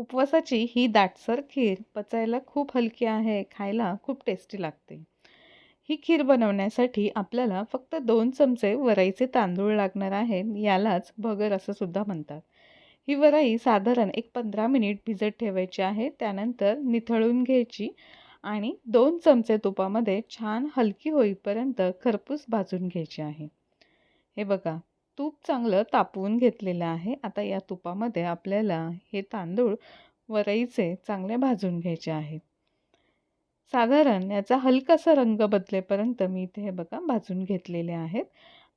उपवासाची ही दाटसर खीर पचायला खूप हलकी आहे खायला खूप टेस्टी लागते. ही खीर बनवण्यासाठी आपल्याला फक्त दोन चमचे वरईचे तांदूळ लागणार आहेत यालाच भगर असं सुद्धा म्हणतात. ही वरई साधारण एक पंधरा मिनिट भिजत ठेवायची आहे त्यानंतर निथळून घ्यायची आणि दोन चमचे तुपामध्ये छान हलकी होईपर्यंत खरपूस भाजून घ्यायची आहे. हे बघा तूप चांगलं तापवून घेतलेलं आहे. आता या तुपामध्ये आपल्याला हे तांदूळ वरईचे चांगले भाजून घ्यायचे आहेत. साधारण याचा हलकासा रंग बदलेपर्यंत मी इथे हे बघा भाजून घेतलेले आहेत.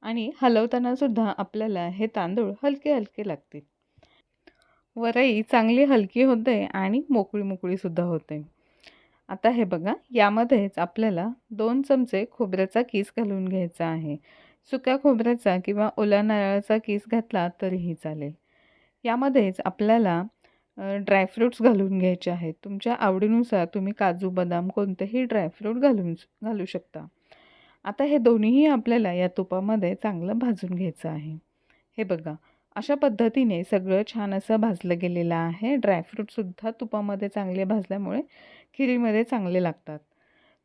आणि हलवताना सुद्धा आपल्याला हे तांदूळ हलके हलके लागतील. वरई चांगली हलकी होते आणि मोकळी मोकळीसुद्धा होते. आता हे बघा यामध्येच आपल्याला दोन चमचे खोबऱ्याचा कीस घालून घ्यायचा आहे. सुक्या खोबऱ्याचा किंवा ओला नारळाचा किस घातला तरीही चालेल. यामध्येच आपल्याला ड्रायफ्रूट्स घालून घ्यायचे आहेत. तुमच्या आवडीनुसार तुम्ही काजू बदाम कोणतेही ड्रायफ्रूट घालून घालू शकता. आता हे दोन्हीही आपल्याला या तुपामध्ये चांगलं भाजून घ्यायचं आहे. हे बघा अशा पद्धतीने सगळं छान असं भाजलं गेलेलं आहे. ड्रायफ्रूटसुद्धा तुपामध्ये चांगले भाजल्यामुळे खिरीमध्ये चांगले लागतात.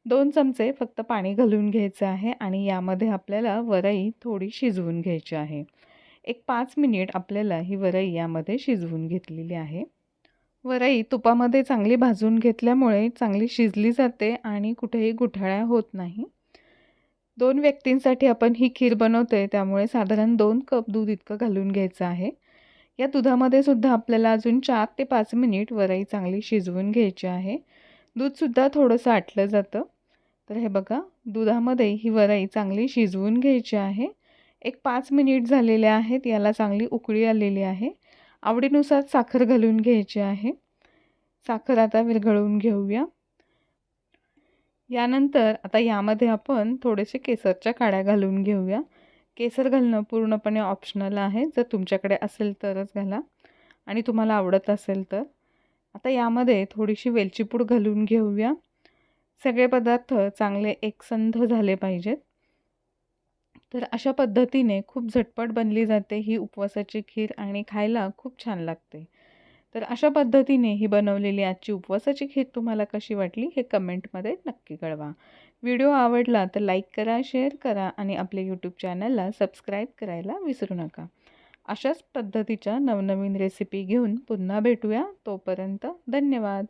दोन चमचे फक्त पाणी घालून घ्यायचं आहे आणि यामध्ये आपल्याला वरई थोडी शिजवून घ्यायची आहे. एक पाच मिनिट आपल्याला ही वरई यामध्ये शिजवून घेतलेली आहे. वरई तुपामध्ये चांगली भाजून घेतल्यामुळे चांगली शिजली जाते आणि कुठेही गुठळ्या होत नाही. दोन व्यक्तींसाठी आपण ही खीर बनवते त्यामुळे साधारण दोन कप दूध इतकं घालून घ्यायचं आहे. या दुधामध्ये सुद्धा आपल्याला अजून चार ते पाच मिनिट वरई चांगली शिजवून घ्यायची आहे. दूधसुद्धा थोडंसं आटलं जातं. तर हे बघा दुधामध्ये ही वराई चांगली शिजवून घ्यायची आहे. एक पाच मिनिट झालेले आहेत याला चांगली उकळी आलेली आहे. आवडीनुसार साखर घालून घ्यायची आहे. साखर आता विरघळवून घेऊया. यानंतर आता यामध्ये आपण थोडेसे केसरच्या काड्या घालून घेऊया. केसर घालणं पूर्णपणे ऑप्शनल आहे. जर तुमच्याकडे असेल तरच घाला. आणि तुम्हाला आवडत असेल तर. आता यामध्ये थोडीशी वेलची पूड घालून घेऊया. सगळे पदार्थ चांगले एकसंध झाले पाहिजेत. तर अशा पद्धतीने खूप झटपट बनली जाते ही उपवासाची खीर आणि खायला खूप छान लागते. तर अशा पद्धतीने ही बनवलेली आजची उपवासाची खीर तुम्हाला कशी वाटली हे कमेंटमध्ये नक्की कळवा. व्हिडिओ आवडला तर लाईक करा शेअर करा आणि आपल्या यूट्यूब चॅनलला सबस्क्राईब करायला विसरू नका. अशाच पद्धतीच्या नवनवीन रेसिपी घेऊन पुन्हा भेटूया. तोपर्यंत धन्यवाद.